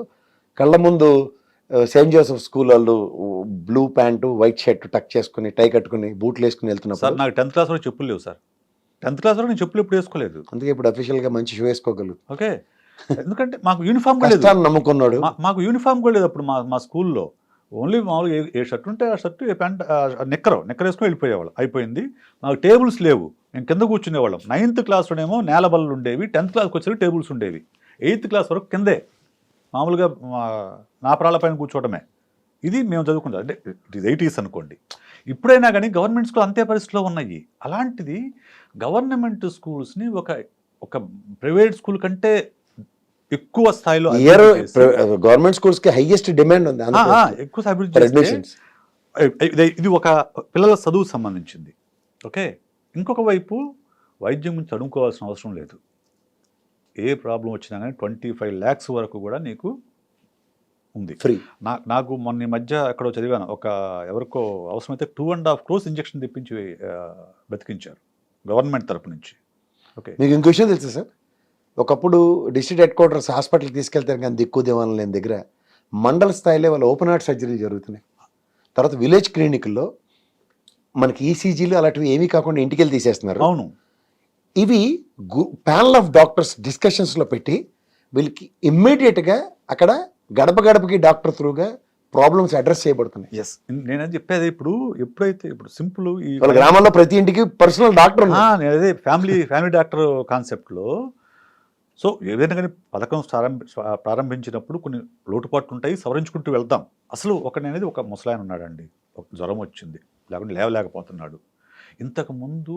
కళ్ళ ముందు సెయింట్ జోసెఫ్ స్కూల్ వాళ్ళు blue pant white shirt tuck చేసుకుని టై కట్టుకుని బూట్లు వేసుకుని సార్ వెళ్తున్నప్పుడు నాకు టెన్త్ క్లాస్లో చెప్పులు లేవు సార్. టెన్త్ క్లాస్లో నేను చెప్పులు ఎప్పుడు వేసుకోలేదు. అందుకే ఇప్పుడు అఫీషియల్గా మంచి షూ వేసుకోగలరు ఓకే. ఎందుకంటే మాకు యూనిఫామ్ కూడా లేదు. నమ్ముకున్నాడు. మాకు యూనిఫామ్ కూడా లేదు అప్పుడు మా మా స్కూల్లో. ఓన్లీ మామూలుగా ఏ- షర్ట్ ఉంటే ఆ షర్ట్ ఏ ప్యాంట్ నెక్కర్ నెక్కర్ వేసుకొని వెళ్ళిపోయేవాళ్ళం. అయిపోయింది. మాకు టేబుల్స్ లేవు. మేము కింద కూర్చునేవాళ్ళం. నైన్త్ క్లాస్లోనేమో నేల బల్లలు ఉండేవి. టెన్త్ క్లాస్కి వచ్చేసరికి టేబుల్స్ ఉండేవి. ఎయిత్ క్లాస్ వరకు కిందే. మామూలుగా మా- నా పైన కూర్చోవడమే ఇది మేము చదువుకుంటాం అంటే ఇట్ ఈస్ ఎయిటీస్ అనుకోండి. ఇప్పుడైనా కానీ గవర్నమెంట్ స్కూల్ అంతే పరిస్థితిలో ఉన్నాయి. అలాంటిది గవర్నమెంట్ స్కూల్స్ని ఒక ఒక ప్రైవేట్ స్కూల్ కంటే ఎక్కువ స్థాయిలో ఇయర్ గవర్నమెంట్ స్కూల్స్కి హైయెస్ట్ డిమాండ్ ఉంది ఎక్కువ అభివృద్ధి ఇది- ఒక పిల్లల చదువు సంబంధించింది. ఓకే? ఇంకొక వైపు వైద్యం గురించి చదువుకోవాల్సిన అవసరం లేదు. ఏ ప్రాబ్లం వచ్చినా కానీ ట్వంటీ ఫైవ్ ల్యాక్స్ వరకు కూడా నీకు ఉంది. ఫ్రీ నా నాకు మొన్న మధ్య ఎక్కడో చదివాను. ఒక ఎవరికో అవసరమైతే two and half crores injection తెప్పించి బతికించారు గవర్నమెంట్ తరపు నుంచి. ఓకే? మీకు ఇంకో విషయం తెలుసా సార్? ఒకప్పుడు డిస్ట్రిక్ట్ హెడ్ క్వార్టర్స్ హాస్పిటల్కి తీసుకెళ్తారు కానీ దిక్కు దివాణం లేని దగ్గర మండల స్థాయిలో వాళ్ళ ఓపెన్ హార్ట్ సర్జరీలు జరుగుతున్నాయి. తర్వాత విలేజ్ క్లినిక్లో మనకి ఈసీజీలు అలాంటివి ఏమీ కాకుండా ఇంటికి వెళ్ళి తీసేస్తున్నారు. అవును. ఇవి ప్యానల్ ఆఫ్ డాక్టర్స్ డిస్కషన్స్లో పెట్టి వీళ్ళకి ఇమ్మీడియట్గా అక్కడ గడప గడపకి డాక్టర్ త్రూగా ప్రాబ్లమ్స్ అడ్రస్ చేయబడుతున్నాయి. ఎస్ నేనది చెప్పేది ఇప్పుడు ఎప్పుడైతే ఇప్పుడు సింపుల్ ఈ వాళ్ళ గ్రామంలో ప్రతి ఇంటికి పర్సనల్ డాక్టర్ నేను అదే ఫ్యామిలీ ఫ్యామిలీ డాక్టర్ కాన్సెప్ట్లో సో ఏదైనా కానీ పథకం ప్రారంభ ప్రారంభించినప్పుడు కొన్ని లోటుపాట్లు ఉంటాయి సవరించుకుంటూ వెళ్దాం. అసలు ఒకటి అనేది ఒక ముసలాయన ఉన్నాడండి. ఒక జ్వరం వచ్చింది. లేకుంటే లేవలేకపోతున్నాడు. ఇంతకుముందు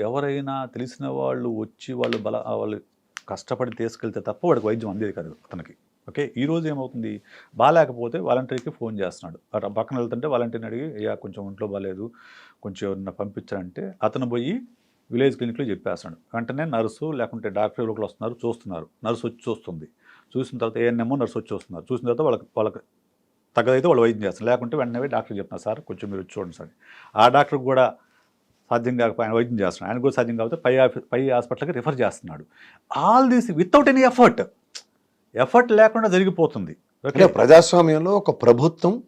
ఎవరైనా తెలిసిన వాళ్ళు వచ్చి వాళ్ళు బల వాళ్ళు కష్టపడి తీసుకెళ్తే తప్ప వాడికి వైద్యం అందేది కాదు అతనికి. ఓకే? ఈరోజు ఏమవుతుంది? బాగాలేకపోతే వాలంటీర్కి ఫోన్ చేస్తున్నాడు. అటు పక్కన వెళ్తుంటే వాలంటీర్ని అడిగి అయ్యా కొంచెం ఒంట్లో బాగాలేదు కొంచెం ఎవరన్నా పంపించారంటే అతను పోయి విలేజ్ క్లినిక్లో చెప్పేస్తాడు. వెంటనే నర్సు లేకుంటే డాక్టర్ లోపల వస్తున్నారు చూస్తున్నారు. నర్సు వచ్చి చూస్తుంది. చూసిన తర్వాత ఏఎన్ఎంఓ నర్సు వచ్చి చూస్తున్నారు. చూసిన తర్వాత వాళ్ళకి వాళ్ళకి తగ్గదైతే వాళ్ళు వైద్యం చేస్తారు. లేకుంటే వెంటనే డాక్టర్ చెప్తున్నారు సార్ కొంచెం మీరు వచ్చి చూడండి సార్. ఆ డాక్టర్ కూడా సాధ్యం కాకపోతే ఆయన వైద్యం చేస్తున్నాడు. ఆయన కూడా సాధ్యం కాకపోతే పై పై హాస్పిటల్కి రిఫర్ చేస్తున్నాడు. All these without any effort. Effort లేకుండా జరిగిపోతుంది. ప్రజాస్వామ్యంలో ఒక ప్రభుత్వం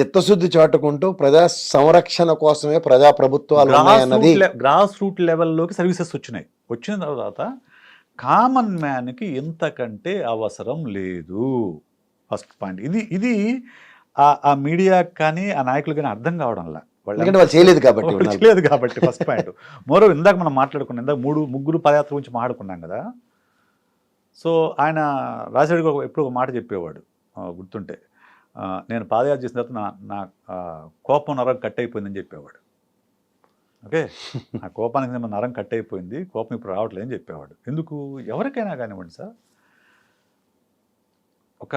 చిత్తశుద్ధి చాటుకుంటూ ప్రజా సంరక్షణ కోసమే ప్రజా ప్రభుత్వాలు ఉన్నాయన్నది గ్రాస్ రూట్ లెవెల్లోకి సర్వీసెస్ వచ్చినాయి. వచ్చిన తర్వాత కామన్ మ్యాన్కి ఇంతకంటే అవసరం లేదు. ఫస్ట్ పాయింట్ ఇది ఇది ఆ- ఆ మీడియా కానీ ఆ నాయకులు కానీ అర్థం కావడంలా ఎందుకంటే వాళ్ళు చేయలేదు కాబట్టి. చేయలేదు కాబట్టి ఫస్ట్ పాయింట్ మరో ఇందాక మనం మాట్లాడుకున్నాం ఇందాక మూడు ముగ్గురు పదయాత్ర గురించి మాట్లాడుకున్నాం కదా. సో ఆయన రాజశేఖర్ ఎప్పుడు ఒక మాట చెప్పేవాడు గుర్తుంటే. నేను పాదయాత్ర చేసిన తర్వాత నా నా కోపం నరం కట్ అయిపోయిందని చెప్పేవాడు. ఓకే? నా కోపానికి సంబంధించిన నరం కట్ అయిపోయింది కోపం ఇప్పుడు రావట్లేదు అని చెప్పేవాడు. ఎందుకు? ఎవరికైనా కానివ్వండి సార్. ఒక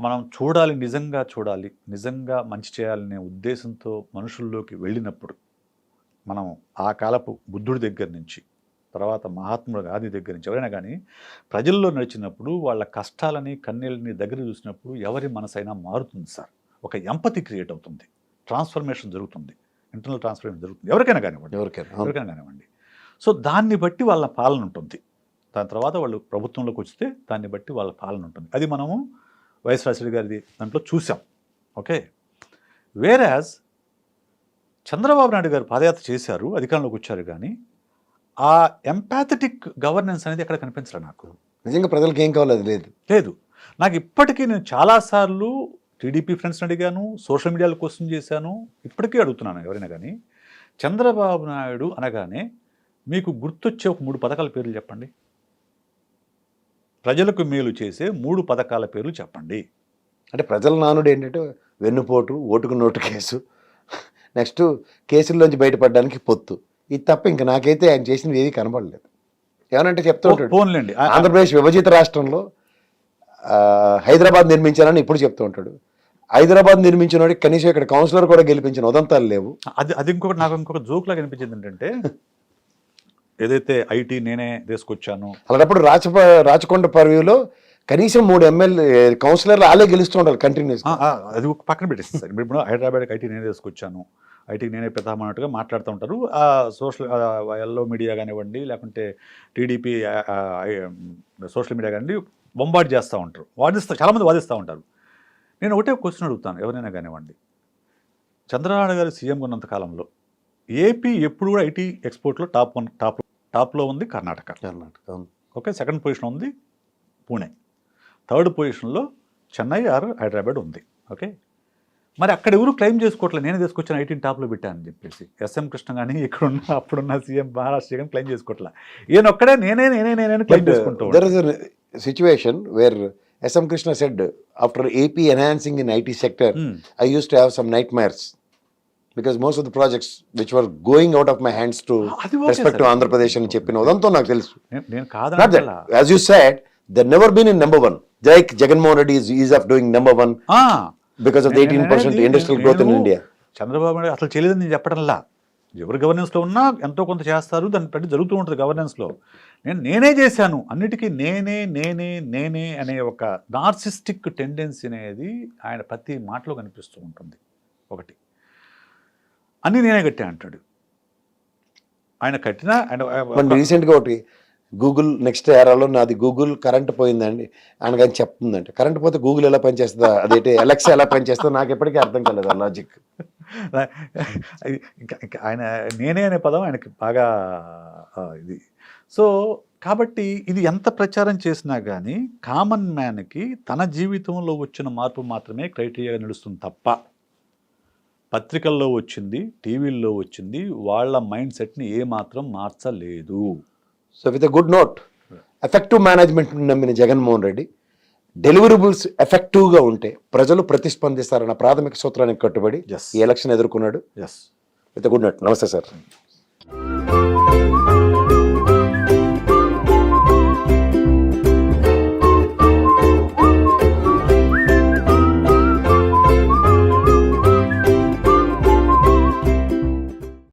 మనం చూడాలి నిజంగా చూడాలి నిజంగా మంచి చేయాలనే ఉద్దేశంతో మనుషుల్లోకి వెళ్ళినప్పుడు మనం ఆ కాలపు బుద్ధుడి దగ్గర నుంచి తర్వాత మహాత్ముడు గాంధీ దగ్గర నుంచి ఎవరైనా కానీ ప్రజల్లో నడిచినప్పుడు వాళ్ళ కష్టాలని కన్నీళ్ళని దగ్గర చూసినప్పుడు ఎవరి మనసైనా మారుతుంది సార్. ఒక ఎంపతి క్రియేట్ అవుతుంది. ట్రాన్స్ఫర్మేషన్ జరుగుతుంది. ఇంటర్నల్ ట్రాన్స్ఫర్మేషన్ జరుగుతుంది. ఎవరికైనా కానివ్వండి. ఎవరికైనా. ఎవరికైనా కానివ్వండి. సో దాన్ని బట్టి వాళ్ళ పాలన ఉంటుంది. దాని తర్వాత వాళ్ళు ప్రభుత్వంలోకి వస్తే దాన్ని బట్టి వాళ్ళ పాలన ఉంటుంది. అది మనము వైఎస్ రాజశేఖర గారి దాంట్లో చూసాం. ఓకే? వేరాజ్ చంద్రబాబు నాయుడు గారు పాదయాత్ర చేశారు అధికారంలోకి వచ్చారు కానీ ఆ ఎంపాథటిక్ గవర్నెన్స్ అనేది ఎక్కడ కనిపించలే నాకు? నిజంగా ప్రజలకు ఏం కావాలి అది లేదు. లేదు. నాకు ఇప్పటికీ నేను చాలాసార్లు టీడీపీ ఫ్రెండ్స్ని అడిగాను సోషల్ మీడియాలో క్వశ్చన్ చేశాను ఇప్పటికీ అడుగుతున్నాను ఎవరైనా కానీ చంద్రబాబు నాయుడు అనగానే మీకు గుర్తొచ్చే ఒక మూడు పథకాల పేర్లు చెప్పండి. ప్రజలకు మేలు చేసే మూడు పథకాల పేర్లు చెప్పండి. అంటే ప్రజల నానుడు ఏంటంటే వెన్నుపోటు ఓటుకు నోటు కేసు నెక్స్ట్ కేసుల్లోంచి బయటపడడానికి పొత్తు. ఇది తప్ప ఇంకా నాకైతే ఆయన చేసినవి ఏది కనబడలేదు. ఏమనంటే చెప్తూ ఉంటాడు ఆంధ్రప్రదేశ్ విభజిత రాష్ట్రంలో హైదరాబాద్ నిర్మించానని ఇప్పుడు చెప్తూ ఉంటాడు. హైదరాబాద్ నిర్మించిన వాడికి కనీసం ఇక్కడ కౌన్సిలర్ కూడా గెలిపించిన ఉదంతాలు లేవు. అది అది ఇంకొకటి నాకు ఇంకొక జోక్ లాగా అనిపించింది ఏంటంటే ఏదైతే ఐటీ నేనే తీసుకొచ్చాను. అలాంటప్పుడు రాచ రాచకొండ పర్వ్యూలో కనీసం మూడు ఎమ్మెల్యే కౌన్సిలర్లు వాళ్ళే గెలుస్తూ ఉండాలి కంటిన్యూస్ అది పక్కన పెట్టేసి సార్. ఇప్పుడు హైదరాబాద్కి ఐటీ నేనే తీసుకొచ్చాను. ఐటీకి నేనే పెద్దామన్నట్టుగా మాట్లాడుతూ ఉంటారు. ఆ సోషల్ ఎల్లో మీడియా కానివ్వండి లేకుంటే టీడీపీ సోషల్ మీడియా కానివ్వండి బొంబాట్ చేస్తూ ఉంటారు. వాదిస్తూ చాలామంది వాదిస్తూ ఉంటారు. నేను ఒకటే క్వశ్చన్ అడుగుతాను ఎవరైనా కానివ్వండి. చంద్రబాబు గారు సీఎం ఉన్నంత కాలంలో ఏపీ ఎప్పుడు కూడా ఐటీ ఎక్స్పోర్ట్లో టాప్ వన్ టాప్ టాప్లో ఉంది Karnataka. Karnataka. Okay second position ఉంది పూణే. థర్డ్ పొజిషన్లో చెన్నై ఆర్ హైదరాబాద్ ఉంది. ఓకే? మరి అక్కడ ఎవరు క్లెయిమ్ చేసుకోవట్లేదు నేనే తీసుకొచ్చిన ఐటీని టాప్లో పెట్టానని చెప్పేసి. ఎస్ఎం కృష్ణ కానీ ఇక్కడున్న అప్పుడున్న సీఎం మహారాష్ట్ర కానీ క్లెయిమ్ చేసుకోవట్లే. ఈయన ఒక్కడే నేనే నేనే నేనే క్లెయిమ్ చేసుకుంటూ there is a situation where SM Krishna said after AP enhancing in IT sector, Hmm. I used to have some nightmares because most of the projects which were going out of my hands to అది okay, respect to sir. Andhra Pradesh అని చెప్పిన ఉదంతో నాకు తెలుసు. Not as you said they never been in number one జైక్ Jaganmohan Reddy ease of doing number one because of eighteen percent industrial growth in India Chandrababu Naidu అసలు చేయలేదని నేను చెప్పడంలా ఎవరు గవర్నెన్స్లో ఉన్నా ఎంతో కొంత చేస్తారు దాన్ని బట్టి జరుగుతూ ఉంటుంది గవర్నెన్స్లో నేను నేనే చేశాను. అన్నిటికీ నేనే నేనే నేనే అనే ఒక నార్సిస్టిక్ టెండెన్సీ అనేది ఆయన ప్రతి మాటలో కనిపిస్తూ ఉంటుంది. ఒకటి. అన్నీ నేనే కట్టా అంటాడు. ఆయన కట్టినా ఆయన మన రీసెంట్గా ఒకటి. గూగుల్ నెక్స్ట్ ఏరాలో నాది గూగుల్ కరెంట్ పోయిందండి. ఆయన కానీ కరెంట్ పోతే గూగుల్ ఎలా పనిచేస్తుందా? అదేంటి ఎలక్సా ఎలా పనిచేస్తుందో నాకు ఎప్పటికీ అర్థం కాలేదు ఆ లాజిక్ ఇంకా ఇంకా ఆయన నేనే అనే పదం ఆయనకి బాగా ఇది. సో కాబట్టి ఇది ఎంత ప్రచారం చేసినా కానీ కామన్ మ్యాన్కి తన జీవితంలో వచ్చిన మార్పు మాత్రమే క్రైటీరియాగా నడుస్తుంది తప్ప పత్రికల్లో వచ్చింది టీవీల్లో వచ్చింది వాళ్ళ మైండ్ సెట్ని ఏమాత్రం మార్చలేదు. So with good note effective management నమ్మిన జగన్మోహన్ రెడ్డి డెలివరబుల్స్ ఎఫెక్టివ్గా ఉంటే ప్రజలు ప్రతిస్పందిస్తారన్న ప్రాథమిక సూత్రానికి కట్టుబడి ఈ ఎలక్షన్ ఎదుర్కొన్నాడు. ఎస్ విత్ గుడ్ నోట్ నమస్తే సార్